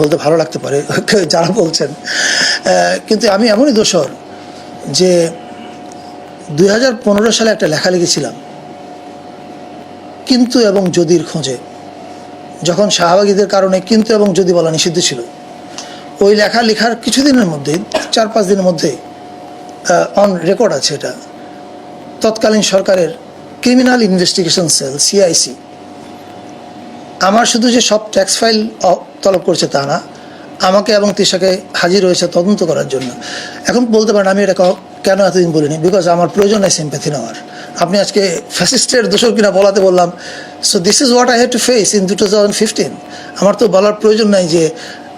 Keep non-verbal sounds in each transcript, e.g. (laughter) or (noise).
বলতে ভালো লাগতে পারে যারা বলছেন। কিন্তু আমি এমনই দোষর যে দুই হাজার পনেরো সালে একটা লেখা লিখেছিলাম। কিন্তু এবং যদির খোঁজে। যখন শাহবাগীদের কারণে কিন্তু এবং যদি বলা নিষিদ্ধ ছিল। ওই লেখা লেখার কিছুদিনের মধ্যেই চার পাঁচ দিনের মধ্যেই অন রেকর্ড আছে এটা। তৎকালীন সরকারের ক্রিমিনাল ইনভেস্টিগেশন সেল সিআইসি আমার শুধু যে সব ট্যাক্স ফাইল তলব করছে তা না, আমাকে এবং তিশাকে হাজির হয়েছে তদন্ত করার জন্য। এখন বলতে পারেন, আমি এটা কেন এতদিন বলিনি? বিকজ আমার প্রয়োজন নেই সিম্প্যাথি নেওয়ার। আপনি আজকে ফ্যাসিস্টের দোষর কিনা বলাতে বললাম। So this is what I had to face in two thousand fifteen আমার তো বলার প্রয়োজন নাই যে,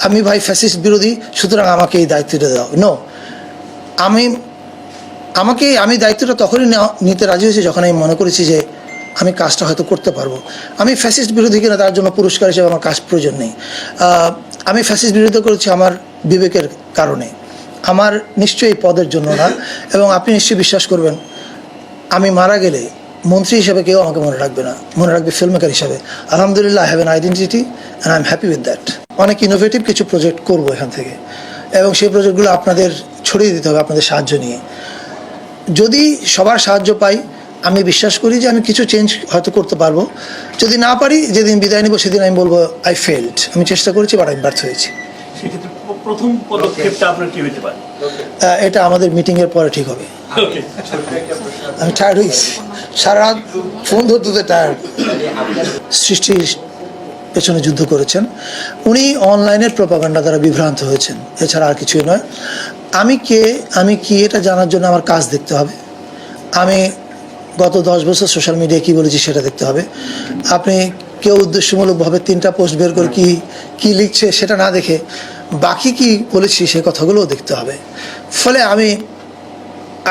আমি ভাই ফ্যাসিস্ট বিরোধী, সুতরাং আমাকে এই দায়িত্বটা দাও। নো আমি, আমাকে, আমি দায়িত্বটা তখনই নিতে রাজি হয়েছি যখন আমি মনে করেছি যে আমি কাজটা হয়তো করতে পারব। আমি ফ্যাসিস্ট বিরোধী কিনা তার জন্য পুরস্কার হিসেবে আমার কাজ প্রয়োজন নেই। আমি ফ্যাসিস্ট বিরোধিতা করেছি আমার বিবেকের কারণে। আমার নিশ্চয়ই পদের জন্য না, এবং আপনি নিশ্চয়ই বিশ্বাস করবেন, আমি মারা গেলে মন্ত্রী হিসেবে কেউ আমাকে মনে রাখবে না, মনে রাখবে ফিল্ম মেকার হিসেবে। আলহামদুলিল্লাহ I have an identity and I am happy with that অনেক ইনোভেটিভ কিছু প্রজেক্ট করব এখান থেকে। এবং সেই প্রজেক্টগুলো আপনাদের ছড়িয়ে দিতে হবে, আপনাদের সাহায্য নিয়ে। যদি সবার সাহায্য পাই আমি বিশ্বাস করি যে আমি কিছু চেঞ্জ হয়তো করতে পারব। যদি না পারি যেদিন বিদায় নিব সেদিন আমি বলব আই ফেল্ড আমি চেষ্টা করেছি বাট আমি ব্যর্থ হয়েছি। সেক্ষেত্রে প্রথম পদক্ষেপটা আপনার কি হতে পারে? এটা আমাদের মিটিংয়ের পরে ঠিক হবে। আমি টায়ার্ড হয়েছি। সারা রাত ফোন ধরতে টায়ার্ড সৃষ্টির পেছনে যুদ্ধ করেছেন। উনি অনলাইনের প্রপাগান্ডা দ্বারা বিভ্রান্ত হয়েছেন। এছাড়া আর কিছুই নয়। আমি কে আমি কি এটা জানার জন্য আমার কাজ দেখতে হবে। আমি গত দশ বছর সোশ্যাল মিডিয়ায় কী বলেছি সেটা দেখতে হবে। আপনি কেউ উদ্দেশ্যমূলকভাবে তিনটা পোস্ট বের করে কি কি লিখছে সেটা না দেখে বাকি কি বলেছি সেই কথাগুলোও দেখতে হবে। ফলে আমি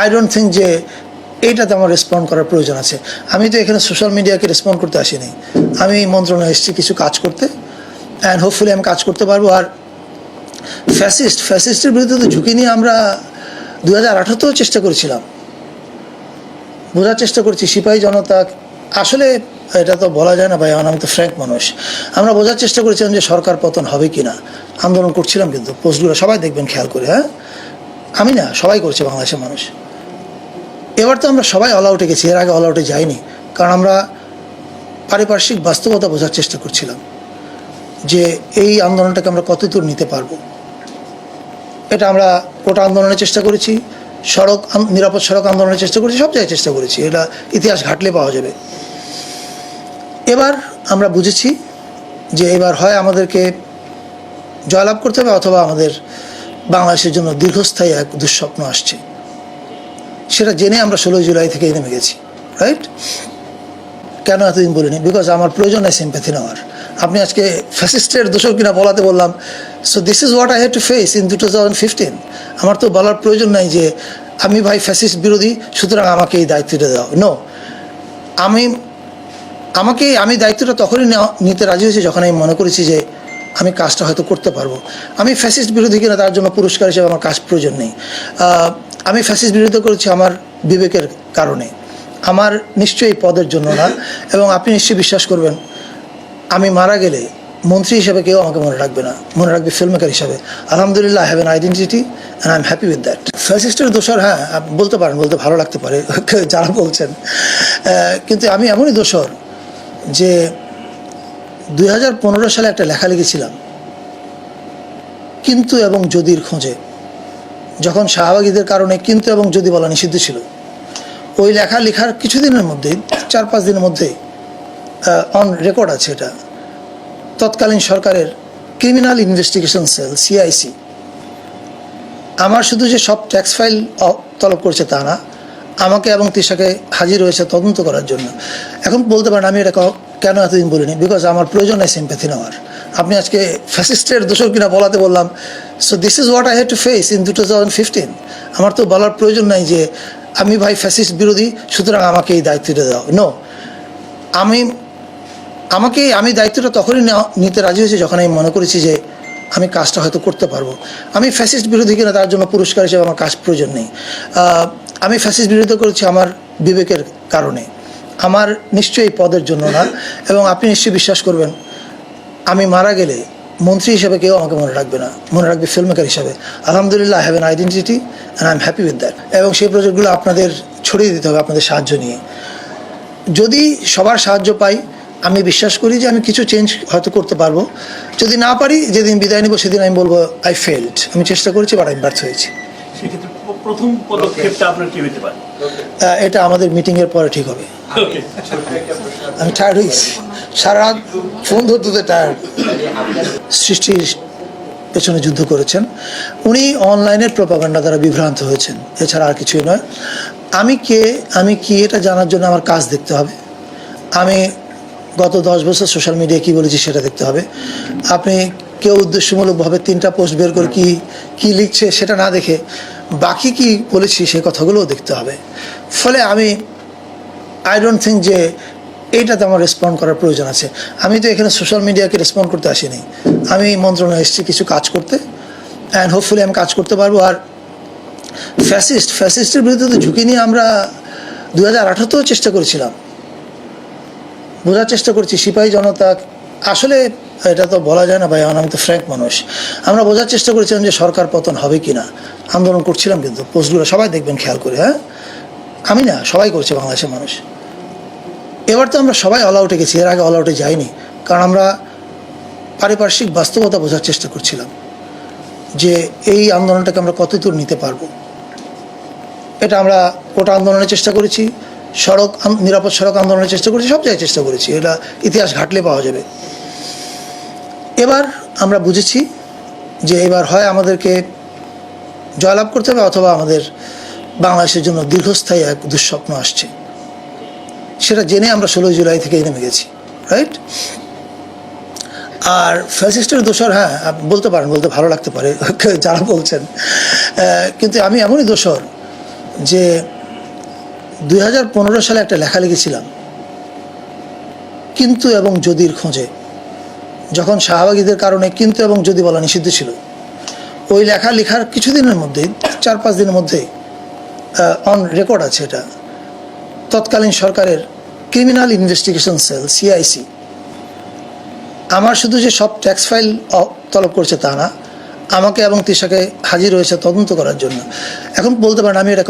আই ডোন্ট থিঙ্ক যে এইটাতে আমার রেসপন্ড করার প্রয়োজন আছে। আমি তো এখানে সোশ্যাল মিডিয়াকে রেসপন্ড করতে আসিনি। আমি মন্ত্রণালয়ে এসেছি কিছু কাজ করতে অ্যান্ড হোপফুলি আমি কাজ করতে পারব। আর ফ্যাসিস্ট ফ্যাসিস্টের বিরুদ্ধে তো ঝুঁকি নিয়ে আমরা দু হাজার চেষ্টা করেছিলাম। বোঝার চেষ্টা করছি, সিপাহী জনতা, আসলে এটা তো বলা যায় না ভাই আমি তো ফ্র্যাঙ্ক মানুষ। আমরা বোঝার চেষ্টা করেছিলাম যে সরকার পতন হবে কি না আন্দোলন করছিলাম কিন্তু পোস্টগুলো সবাই দেখবেন খেয়াল করে হ্যাঁ? আমি না, সবাই করছে বাংলাদেশের মানুষ। এবার তো আমরা সবাই অল আউটে গেছি, এর আগে অল আউটে যাইনি। কারণ আমরা পারিপার্শ্বিক বাস্তবতা বোঝার চেষ্টা করছিলাম যে এই আন্দোলনটাকে আমরা কত দূর নিতে পারব। এটা আমরা কোটা আন্দোলনের চেষ্টা করেছি। সড়ক নিরাপদ সড়ক আন্দোলনের চেষ্টা করেছি, সব জায়গায় চেষ্টা করেছি। এটা ইতিহাস ঘাটলে পাওয়া যাবে। এবার আমরা বুঝেছি যে এবার হয় আমাদেরকে জয়লাভ করতে হবে অথবা আমাদের বাংলাদেশের জন্য দীর্ঘস্থায়ী এক দুঃস্বপ্ন আসছে। সেটা জেনে আমরা ষোলোই জুলাই থেকে নেমে গেছি, রাইট? কেন এতদিন বলিনি? বিকজ আমার প্রয়োজন নেই সিম্প্যাথি নেওয়ার। আপনি আজকে ফ্যাসিস্টের দোষক কিনা বলাতে বললাম। So this is what I had to face in two thousand fifteen আমার তো বলার প্রয়োজন নাই যে আমি ভাই ফ্যাসিস্ট বিরোধী, সুতরাং আমাকে এই দায়িত্বটা দাও। নো আমি, আমাকে, আমি দায়িত্বটা তখনই নিতে রাজি হয়েছি যখন আমি মনে করেছি যে আমি কাজটা হয়তো করতে পারব। আমি ফ্যাসিস্ট বিরোধী কিনা তার জন্য পুরস্কার হিসেবে আমার কাজ প্রয়োজন নেই। আমি ফ্যাসিস্ট বিরোধিতা করেছি আমার বিবেকের কারণে। আমার নিশ্চয়ই পদের জন্য না, এবং আপনি নিশ্চয়ই বিশ্বাস করবেন, আমি মারা গেলে মন্ত্রী হিসেবে কেউ আমাকে মনে রাখবে না, মনে রাখবে ফিল্ম মেকার হিসেবে। আলহামদুলিল্লাহ I have an identity and I am happy with that ফ্যাসিস্টের দোষর হ্যাঁ বলতে পারেন, বলতে ভালো লাগতে পারে যারা বলছেন। কিন্তু আমি এমনই দোষর যে দুই সালে একটা লেখা লিখেছিলাম। কিন্তু এবং যদির খোঁজে। যখন শাহবাগীদের কারণে কিন্তু এবং যদি বলা নিষিদ্ধ ছিল। ওই লেখা লেখার কিছুদিনের মধ্যেই, চার পাঁচ দিনের মধ্যেই অন রেকর্ড আছে এটা। তৎকালীন সরকারের ক্রিমিনাল ইনভেস্টিগেশন সেল সিআইসি আমার শুধু যে সব ট্যাক্স ফাইল তলব করছে তা না, আমাকে এবং তিশাকে হাজির হয়েছে তদন্ত করার জন্য। এখন বলতে পারেন, আমি এটা কেন এতদিন বলিনি? বিকজ আমার প্রয়োজন নেই সিম্প্যাথি নেওয়ার। আপনি আজকে ফ্যাসিস্টের দোষর কিনা বলাতে বললাম so this is what I had to face in two thousand fifteen আমার তো বলার প্রয়োজন নাই যে, আমি ভাই ফ্যাসিস্ট বিরোধী, সুতরাং আমাকে এই দায়িত্বটা দাও। নো আমি আমাকে, আমি দায়িত্বটা তখনই নিতে রাজি হয়েছি যখন আমি মনে করেছি যে আমি কাজটা হয়তো করতে পারব। আমি ফ্যাসিস্ট বিরোধী কিনা তার জন্য পুরস্কার হিসেবে আমার কাজ প্রয়োজন নেই। আমি ফ্যাসিস্ট বিরোধিতা করেছি আমার বিবেকের কারণে। আমার নিশ্চয়ই পদের জন্য না, এবং আপনি নিশ্চয়ই বিশ্বাস করবেন, আমি মারা গেলে মন্ত্রী হিসেবে কেউ আমাকে মনে রাখবে না। মনে রাখবে ফিল্ম মেকার হিসাবে। আলহামদুলিল্লাহ have an identity and I am happy with that এবং সেই প্রজেক্টগুলো আপনাদের ছড়িয়ে দিতে হবে আপনাদের সাহায্য নিয়ে। যদি সবার সাহায্য পাই আমি বিশ্বাস করি যে আমি কিছু চেঞ্জ হয়তো করতে পারব। যদি না পারি যেদিন বিদায় নিব সেদিন আমি বলব আই ফেল্ড আমি চেষ্টা করেছি বাট আমি ব্যর্থ হয়েছি। সেক্ষেত্রে প্রথম পদক্ষেপটা আপনার কি হতে পারে? এটা আমাদের মিটিংয়ের পরে ঠিক হবে। আমি টায়ার্ড হয়েছি। সারা রাত ফোন ধরতে টায়ার্ড সৃষ্টির পেছনে যুদ্ধ করেছেন। উনি অনলাইনের প্রপাগান্ডা দ্বারা বিভ্রান্ত হয়েছেন। এছাড়া আর কিছুই নয়। আমি কে আমি কি এটা জানার জন্য আমার কাজ দেখতে হবে। আমি গত দশ বছর সোশ্যাল মিডিয়ায় কী বলেছি সেটা দেখতে হবে। আপনি কেউ উদ্দেশ্যমূলকভাবে তিনটা পোস্ট বের করে কি কি লিখছে সেটা না দেখে বাকি কি বলেছি সেই কথাগুলোও দেখতে হবে। ফলে আমি আই ডোন্ট থিঙ্ক যে এইটাতে আমার রেসপন্ড করার প্রয়োজন আছে। আমি তো এখানে সোশ্যাল মিডিয়াকে রেসপন্ড করতে আসিনি। আমি মন্ত্রণালয়ে এসেছি কিছু কাজ করতে অ্যান্ড হোপফুলি আমি কাজ করতে পারব। আর ফ্যাসিস্ট ফ্যাসিস্টের বিরুদ্ধে তো ঝুঁকি নিয়ে আমরা দু হাজার চেষ্টা করেছিলাম। বোঝার চেষ্টা করছি, সিপাহী জনতা, আসলে এটা তো বলা যায় না ভাই আমি তো ফ্র্যাঙ্ক মানুষ। আমরা বোঝার চেষ্টা করেছিলাম যে সরকার পতন হবে কি না আন্দোলন করছিলাম কিন্তু পোস্টগুলো সবাই দেখবেন খেয়াল করে হ্যাঁ? আমি না, সবাই করছে বাংলাদেশের মানুষ। এবার তো আমরা সবাই অল আউটে গেছি, এর আগে অল আউটে যাইনি। কারণ আমরা পারিপার্শ্বিক বাস্তবতা বোঝার চেষ্টা করছিলাম যে এই আন্দোলনটাকে আমরা কত দূর নিতে পারব। এটা আমরা ওটা আন্দোলনের চেষ্টা করেছি সড়ক নিরাপদ সড়ক আন্দোলনের চেষ্টা করেছি, সব জায়গায় চেষ্টা করেছি। এটা ইতিহাস ঘাটলে পাওয়া যাবে। এবার আমরা বুঝেছি যে এবার হয় আমাদেরকে জয়লাভ করতে হবে অথবা আমাদের বাংলাদেশের জন্য দীর্ঘস্থায়ী এক দুঃস্বপ্ন আসছে। সেটা জেনে আমরা ষোলোই জুলাই থেকে নেমে গেছি রাইট আর ফ্যাসিস্টের দোষর হ্যাঁ বলতে পারেন, বলতে ভালো লাগতে পারে (laughs) যারা বলছেন। কিন্তু আমি এমনই দোষর যে দুই হাজার পনেরো সালে একটা লেখা লিখেছিলাম কিন্তু এবং যদির খোঁজে। যখন শাহবাগীদের কারণে কিন্তু এবং যদি বলা নিষিদ্ধ ছিল। ওই লেখা লেখার কিছুদিনের মধ্যেই চার পাঁচ দিনের মধ্যেই অন রেকর্ড আছে এটা। তৎকালীন সরকারের ক্রিমিনাল ইনভেস্টিগেশন সেল সিআইসি আমার শুধু যে সব ট্যাক্স ফাইল তলব করছে তা না, আমাকে এবং তিশাকে হাজির হয়েছে তদন্ত করার জন্য। এখন বলতে পারেন আমি এটা